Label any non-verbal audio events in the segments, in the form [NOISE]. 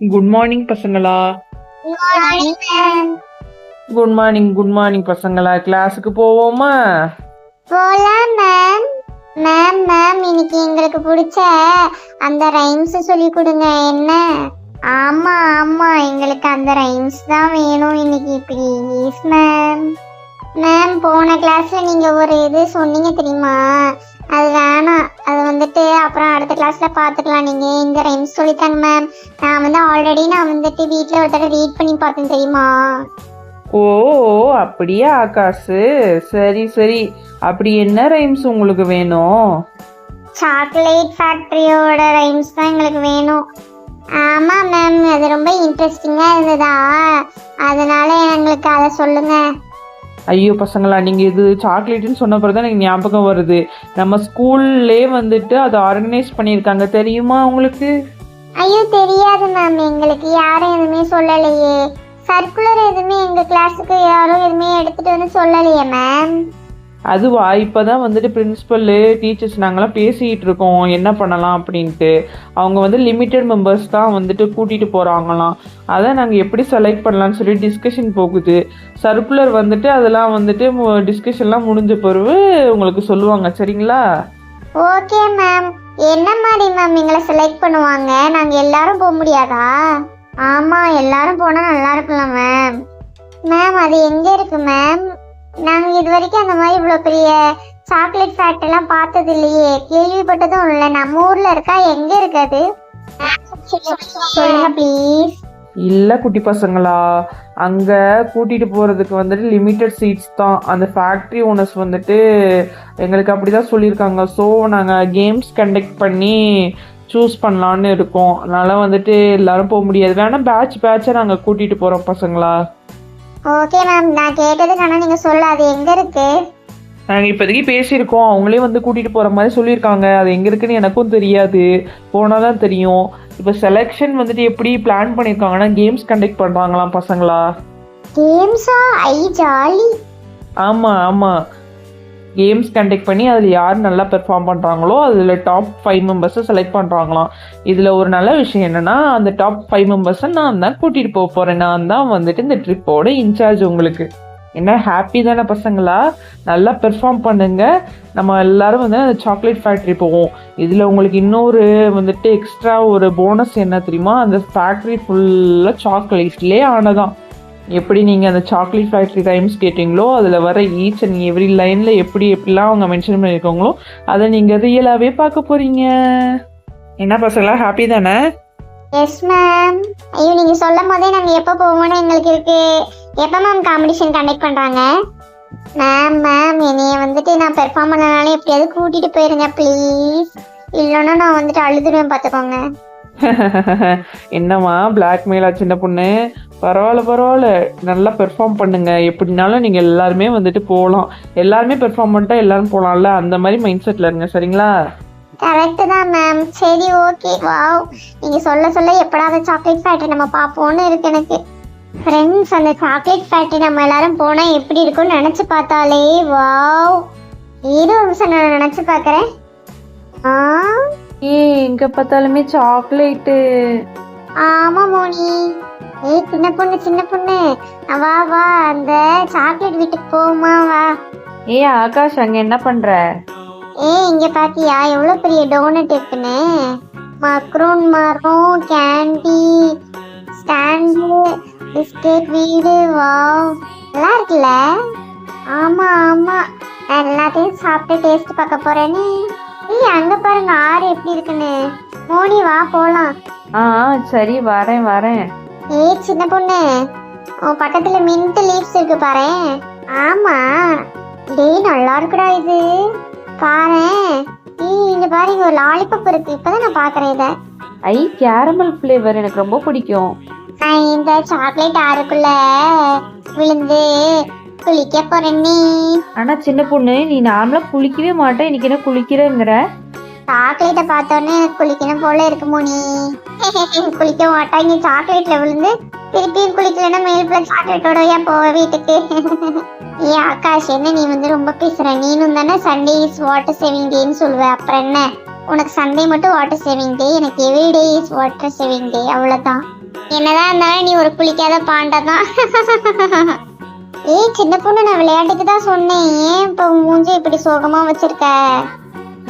Good morning பசங்களா. Good morning good morning பசங்களா. கிளாஸுக்கு போவோமா? போலாம் மேம் மேம் மேம் இன்னைக்கு எங்களுக்கு பிடிச்ச அந்த ரைம்ஸ் சொல்லி கொடுங்க. என்ன? ஆமா ஆமா எங்களுக்கு அந்த ரைம்ஸ் தான் வேணும் இன்னைக்கு. ப்ளீஸ் மேம் மேம் போன கிளாஸ்ல நீங்க ஒரு இது சொன்னீங்க தெரியுமா? அது வேணாம். அது வந்துட்டு அப்புறம் அடுத்த கிளாஸ்ல பாத்துக்கலாம். நீங்க இந்த ரைம்ஸ் சொல்லித்தாங்க மேம் நான் வந்து ஆல்ரெடி நான் வந்துட்டு வீட்ல ஒரு தடவை ரீட் பண்ணி பார்த்தேன் தெரியுமா? ஓ அப்படியா ஆகாசு சரி சரி. அப்படி என்ன ரைம்ஸ் உங்களுக்கு வேணும்? சாக்லேட் ஃபேக்டரியோட ரைம்ஸ் தான் எங்களுக்கு வேணும். ஆமாம் மேம் அது ரொம்ப இன்ட்ரெஸ்டிங்காக இருந்ததா? அதனால எங்களுக்கு அதை சொல்லுங்க. ஐயோ பசங்களா நீங்கள் இது சாக்லேட்டுன்னு சொன்ன பிறகு தான் எனக்கு ஞாபகம் வருது. நம்ம ஸ்கூல்லே வந்துட்டு அதை ஆர்கனைஸ் பண்ணியிருக்காங்க. தெரியுமா உங்களுக்கு? ஐயோ தெரியாது மேம் எங்களுக்கு யாரும் எதுவுமே சொல்லலையே. சர்க்குலர் எதுவுமே எங்கள் கிளாஸுக்கு யாரும் எதுவுமே எடுத்துகிட்டு வந்து சொல்லலையே மேம் அதுவா இப்போதான் வந்துட்டு பிரின்ஸிபல்லு டீச்சர்ஸ் நாங்களாம் பேசிக்கிட்டு இருக்கோம் என்ன பண்ணலாம் அப்படின்ட்டு. அவங்க வந்து லிமிட்டட் மெம்பர்ஸ் தான் வந்துட்டு கூட்டிகிட்டு போகிறாங்களாம் அதை நாங்கள் எப்படி செலக்ட் பண்ணலான்னு சொல்லி டிஸ்கஷன் போகுது. சர்க்குலர் வந்துட்டு அதெல்லாம் வந்துட்டு டிஸ்கஷன்லாம் முடிஞ்ச பிறகு உங்களுக்கு சொல்லுவாங்க. சரிங்களா? ஓகே மேம் என்ன மாதிரி மேம் எங்களை செலக்ட் பண்ணுவாங்க? நாங்கள் எல்லாரும் போக முடியாதா? ஆமாம் எல்லாரும் போனால் நல்லா இருக்கலாம் மேம் மேம் அது எங்கே இருக்கு மேம் இது வரைக்கும் அந்த மாதிரி இவ்வளோ பெரிய சாக்லேட் ஃபேக்ட்ரிலாம் பார்த்தது இல்லையே. கேள்விப்பட்டதும் இல்லை. நம்ம ஊர்ல இருக்கா? எங்கே இருக்காது சொல்லுங்க ப்ளீஸ் இல்லை குட்டி பசங்களா. அங்கே கூட்டிகிட்டு போகிறதுக்கு வந்துட்டு லிமிட்டட் சீட்ஸ் தான். அந்த ஃபேக்ட்ரி ஓனர்ஸ் வந்துட்டு எங்களுக்கு அப்படி தான் சொல்லியிருக்காங்க. ஸோ நாங்கள் கேம்ஸ் கண்டக்ட் பண்ணி சூஸ் பண்ணலான்னு இருக்கோம். அதனால் வந்துட்டு எல்லாரும் போக முடியாது. வேணால் பேட்ச் பேட்சாக நாங்கள் கூட்டிகிட்டு போகிறோம் பசங்களா. ஓகே மேம் நான் கேட்டதுக்கு ஆனால் நீங்கள் சொல்ல அது எங்கே இருக்கு? நாங்கள் இப்போதைக்கு பேசியிருக்கோம். அவங்களே வந்து கூட்டிகிட்டு போகிற மாதிரி சொல்லியிருக்காங்க. அது எங்கே இருக்குன்னு எனக்கும் தெரியாது. போனால் தான் தெரியும். இப்போ செலெக்ஷன் வந்துட்டு எப்படி பிளான் பண்ணியிருக்காங்கன்னா கேம்ஸ் கண்டக்ட் பண்ணுறாங்களாம் பசங்களா? கேம்ஸா ஐ ஜாலி. ஆமாம் ஆமாம் கேம்ஸ் கண்டக்ட் பண்ணி அதில் யார் நல்லா பெர்ஃபார்ம் பண்ணுறாங்களோ அதில் டாப் ஃபைவ் மெம்பர்ஸை செலக்ட் பண்ணுறாங்களாம் இதில் ஒரு நல்ல விஷயம் என்னென்னா அந்த டாப் ஃபைவ் மெம்பர்ஸை நான் தான் கூட்டிகிட்டு போக போகிறேன் நான் தான் வந்துட்டு இந்த ட்ரிப்போட இன்சார்ஜ் உங்களுக்கு. என்ன ஹாப்பி தானே பசங்களா? நல்லா பெர்ஃபார்ம் பண்ணுங்க. நம்ம எல்லாரும் வந்து அந்த சாக்லேட் ஃபேக்ட்ரி போவோம். இதில் உங்களுக்கு இன்னொரு வந்துட்டு எக்ஸ்ட்ரா ஒரு போனஸ் என்ன தெரியுமா? அந்த ஃபேக்ட்ரி ஃபுல்லாக சாக்லேட்லேயே ஆனதான் எப்படி நீங்கள் அந்த சாக்லேட் ஃபேக்ட்ரி டைம்ஸ் கேட்டிங்களோ அதில் வர ஈச் அண்ட் எவ்ரி லைனில் எப்படி எப்படிலாம் அவங்க மென்ஷன் பண்ணியிருக்காங்களோ அதை நீங்கள் ரியலாகவே பார்க்க போகிறீங்க என்ன பசங்களா ஹாப்பி தானே? எஸ் மேம் ஐயோ நீங்க சொல்லும் போதே நாங்க எப்போ போவோம்னு எங்களுக்கு இருக்கு. எப்போ மேம் காம்படிஷன் கண்டக்ட் பண்றாங்க? மேம் மேம் என்னைய வந்துட்டு நான் பெர்ஃபார்ம் பண்ணனால எப்படியாவது கூட்டிட்டு போயிருங்க ப்ளீஸ் இல்லைன்னா நான் வந்துட்டு அழுதுருவேன் பார்த்துக்கோங்க. [LAUGHS] என்னம்மா பிளாக்மெயிலா சின்ன பொண்ணு? பரவாயில்ல பரவாயில்ல. நல்லா பெர்ஃபார்ம் பண்ணுங்க. எப்படினாலும் நீங்கள் எல்லாருமே வந்துட்டு போகலாம் எல்லாருமே பெர்ஃபார்ம் பண்ணிட்டா எல்லாரும் போகலாம்ல அந்த மாதிரி மைண்ட் செட்டில் இருங்க சரிங்களா? கரெக்ட் தான் மேம் சரி ஓகே வாவ் நீங்க சொல்ல சொல்ல எப்படா அந்த சாக்லேட் ஃபேக்ட்ரி நம்ம பார்ப்போம்னு இருக்கு எனக்கு. ஃப்ரெண்ட்ஸ் அந்த சாக்லேட் ஃபேக்ட்ரி நம்ம எல்லாரும் போனா எப்படி இருக்கும்னு நினைச்சு பார்த்தாலே வாவ் ஏதோ நிமிஷம் நான் நினைச்சு பார்க்குறேன். ஆ? ஏ எங்கே பார்த்தாலுமே சாக்லேட்டு ஆமா மோனி. ஏய் சின்ன பொண்ணு சின்ன பொண்ணு. வா வா அந்த சாக்லேட் வீட்டுக்கு போமா வா. ஏ ஆகாஷ் அங்கே என்ன பண்ணுற ஏய் இங்க பாத்தியா எவ்வளவு பெரிய டோனட் இருக்குன்னு. மக்ரூன் மரம் கேண்டி ஸ்டாண்டு பிஸ்கெட் வீடு வாவ் நல்லா இருக்குல்ல? ஆமா ஆமா. எல்லாத்தையும் சாப்பிட்டு டேஸ்ட் பார்க்க போறேன்னு ஏய் அங்க பாருங்க ஆறு எப்படி இருக்குன்னு. மோனி வா போலாம். ஆ சரி வரேன் வரேன். ஏய் சின்ன பொண்ணு உன் பக்கத்துல மின்ட் லீவ்ஸ் இருக்கு பாரு. ஆமா. டேய் நல்லா இருக்குடா இது. பாரேன் ஏய் இங்க பாரு இங்க ஒரு லாலிபப் இருக்கு. இப்பதான் நான் பாக்குறேன் இத. ஐ கேரமல் ஃப்ளேவர் எனக்கு ரொம்ப பிடிக்கும். நான் இந்த சாக்லேட் ஆறுக்குள்ள விழுந்து குளிக்க போறேன் நீ. ஆனால் சின்ன பொண்ணு நீ நார்மலாக குளிக்கவே மாட்டேன் இன்னைக்கு என்ன குளிக்கிறேங்கிற? சாக்லேட்டை பார்த்தோன்னே குளிக்கணும் போல இருக்கு மோனி. [LAUGHS] குளிக்க மாட்டா. இங்க சாக்லேட்ல விழுந்து திருப்பியும் குளிக்கலன்னா மேல் சாக்லேட்டோட ஏன் போவ வீட்டுக்கு? [LAUGHS] ஏ ஆகாஷ் என்ன நீ வந்து ரொம்ப பேசுற? நீனும் தானே சண்டே இஸ் வாட்டர் சேவிங் டேன்னு சொல்லுவ. அப்புறம் என்ன? உனக்கு சண்டே மட்டும் வாட்டர் சேவிங் டே எனக்கு every day is water saving day அவ்வளோதான் என்னதான் இருந்தாலும் நீ ஒரு குளிக்காத பாண்டை தான். [LAUGHS] ஏய் சின்ன பொண்ணு நான் விளையாட்டுக்கு தான் சொன்னேன். ஏன் இப்போ மூஞ்சி இப்படி சோகமா வச்சிருக்க?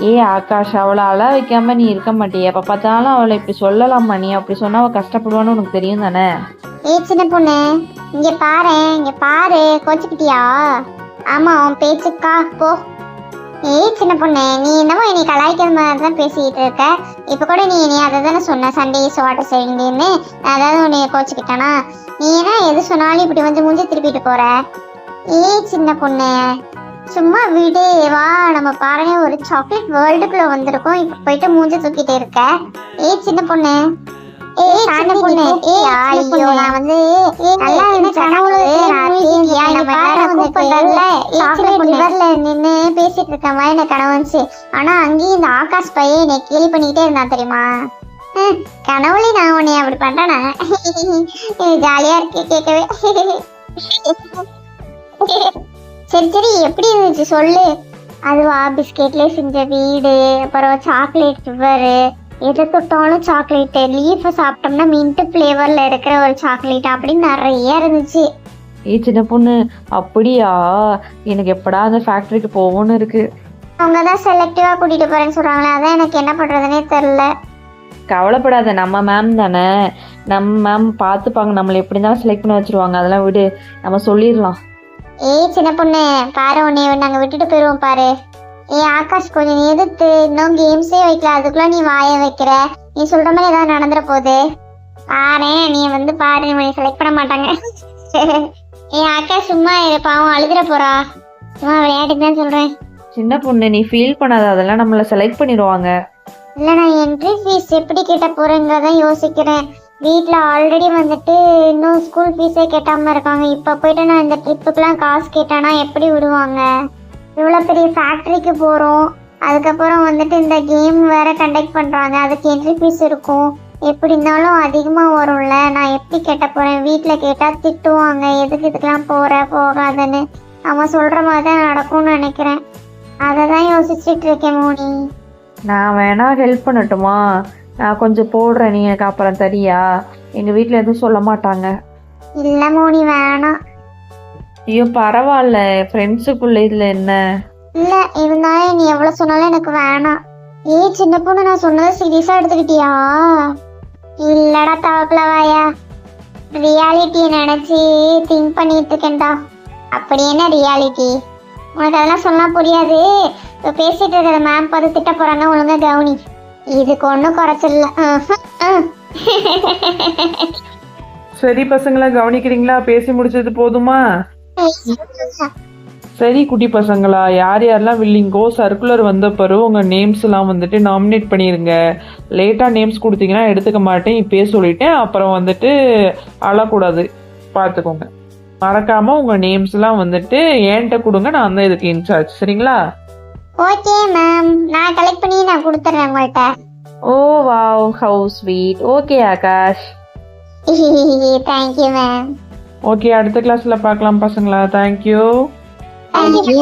ஏ ஆகாஷ் அவளை அழ வைக்காம நீ இருக்க மாட்டியே. எப்போ பார்த்தாலும் அவளை இப்படி சொல்லலாமா நீ அப்படி சொன்னா அவள் கஷ்டப்படுவான்னு உனக்கு தெரியும் தானே? ஏய் சின்ன பொண்ணு இங்க பாரு இங்க பாரு கோச்சுக்கிட்டியா? ஆமா உன் பேச்சுக்கா போ. ஏய் சின்ன பொண்ணு நீ என்னமோ என்னை கலாய்க்கிற மாதிரி தான் பேசிக்கிட்டு இருக்க. இப்போ கூட நீ நீ அதை தானே சொன்ன சண்டே வாட்டர் சைடுன்னு அதாவது உன்னை கோச்சுக்கிட்டானா? நீ என்ன எது சொன்னாலும் இப்படி வந்து மூஞ்சி திருப்பிட்டு போற? ஏய் சின்ன பொண்ணு சும்மா விடு வா நம்ம பாருங்க ஒரு சாக்லேட் வேர்ல்டுக்குள்ள வந்திருக்கோம். இப்போ போயிட்டு மூஞ்சி தூக்கிட்டு இருக்க. ஏய் சின்ன பொண்ணு. ஏய் சின்ன பொண்ணு. ஏய் ஐயோ நான் வந்து நல்லா என்ன கனவுல சாக்லேட் நின்னு பேசிட்டு இருக்க மாதிரி எனக்கு கனவு வந்துச்சு. ஆனா அங்கேயும் இந்த ஆகாஷ் பையன் என்னை கேலி பண்ணிக்கிட்டே இருந்தான் தெரியுமா? கனவுலே கனவுல நான் உன்னை அப்படி பண்றேனா? ஜாலியா இருக்கு கேட்கவே. சரி சரி எப்படி இருந்துச்சு சொல்லு. அதுவா பிஸ்கெட்ல செஞ்ச வீடு அப்புறம் சாக்லேட் ரிவரு எதை தொட்டாலும் சாக்லேட்டு லீஃபை சாப்பிட்டோம்னா மின்ட் ஃப்ளேவரில் இருக்கிற ஒரு சாக்லேட் அப்படின்னு நிறைய இருந்துச்சு. ஏ சின்ன பொண்ணு அப்படியா? எனக்கு எப்படா அந்த ஃபேக்ட்ரிக்கு போகணும்னு இருக்கு. அவங்க தான் செலக்டிவாக கூட்டிகிட்டு போகிறேன்னு சொல்கிறாங்களே அதான் எனக்கு என்ன பண்ணுறதுனே தெரில கவலைப்படாத நம்ம மேம் தானே. நம்ம மேம் பார்த்துப்பாங்க நம்மளை எப்படி இருந்தாலும் செலக்ட் பண்ணி வச்சிருவாங்க. அதெல்லாம் விடு நம்ம சொல்லிடலாம். ஏய் சின்ன பொண்ணு பாரு உன்னை நாங்கள் விட்டுட்டு போயிடுவோம் பாரு. ஏய் ஆகாஷ் கொஞ்சம் எதிர்த்து இன்னும் கேம்ஸே வைக்கல அதுக்குள்ள நீ வாய வைக்கிற. நீ சொல்ற மாதிரி ஏதாவது நடந்துற போகுது. பாரு நீ வந்து பாரு செலக்ட் பண்ண மாட்டாங்க. [LAUGHS] ஏய் ஆகாஷ் சும்மா இரு, பாவம் அழுதுற போறா. சும்மா விளையாட்டுக்கு தான் சொல்றேன். சின்ன பொண்ணு நீ ஃபீல் பண்ணாத அதெல்லாம் நம்மளை செலக்ட் பண்ணிடுவாங்க. இல்லை நான் என்ட்ரி ஃபீஸ் எப்படி கட்ட போறேங்கிறத யோசிக்கிறேன். வீட்டில் ஆல்ரெடி வந்துட்டு இன்னும் ஸ்கூல் ஃபீஸே கட்டாமல் இருக்காங்க. இப்போ போயிட்டு நான் இந்த ட்ரிப்புக்கெலாம் காசு கேட்டேன்னா எப்படி விடுவாங்க? இவ்வளோ பெரிய ஃபேக்ட்ரிக்கு போகிறோம் அதுக்கப்புறம் வந்துட்டு இந்த கேம் வேற கண்டக்ட் பண்ணுறாங்க அதுக்கு என்ட்ரி ஃபீஸ் இருக்கும். எப்படி இருந்தாலும் அதிகமாக வரும்ல. நான் எப்படி கட்ட போகிறேன் வீட்டில் கேட்டால் திட்டுவாங்க. எதுக்கு இதுக்கெல்லாம் போகிற போகாதன்னு. அவன் சொல்கிற மாதிரி தான் நடக்கும்னு நினைக்கிறேன். அதை தான் யோசிச்சுட்டு இருக்கேன் மோனி. நான் வேணா ஹெல்ப் பண்ணட்டுமா? நான் கொஞ்சம் போடுறேன். நீ எனக்கு அப்புறம் தரியா? எங்கள் வீட்டில் எதுவும் சொல்ல மாட்டாங்க. இல்ல மோனி வேணாம். ஐயோ பரவாயில்ல. ஃப்ரெண்ட்ஸுக்குள்ள இதில் என்ன? இல்ல இருந்தாலும் நீ எவ்வளவு சொன்னாலும் எனக்கு வேணாம். ஏய் சின்ன பொண்ணு நான் சொன்னதை சீரியஸா எடுத்துக்கிட்டியா? இல்லடா தவக்கலவாயா. ரியாலிட்டியை நினைச்சு திங்க் பண்ணிட்டு இருக்கேன்டா. அப்படி என்ன ரியாலிட்டி உனக்கு அதெல்லாம் சொன்னா புரியாது. இப்போ பேசிட்டு இருக்கிற மேம் பார்த்து திட்ட போறாங்க ஒழுங்கா கவுனி. இதுக்கு ஒன்றும் குறைச்சிடல சரி பசங்களா கவனிக்கிறீங்களா? பேசி முடிச்சது போதுமா? சரி குட்டி பசங்களா யார் யாரெல்லாம் வில்லிங்கோ சர்க்குலர் வந்த பிறகு உங்கள் நேம்ஸ் எல்லாம் வந்துட்டு நாமினேட் பண்ணிடுங்க லேட்டாக நேம்ஸ் கொடுத்தீங்கன்னா எடுத்துக்க மாட்டேன் இப்பயே சொல்லிட்டேன். அப்புறம் வந்துட்டு அழக்கூடாது. பார்த்துக்கோங்க. மறக்காம உங்கள் நேம்ஸ் எல்லாம் வந்துட்டு என்கிட்ட கொடுங்க நான் தான் இதுக்கு இன்சார்ஜ் சரிங்களா? ஓகே மேம் நான் கலெக்ட் பண்ணி நான் கொடுத்துட்றேன் உங்கள்கிட்ட ஓ wow how sweet okay Akash thank you ma'am okay அடுத்த கிளாஸில் பார்க்கலாம் பசங்களா. Thank you thank you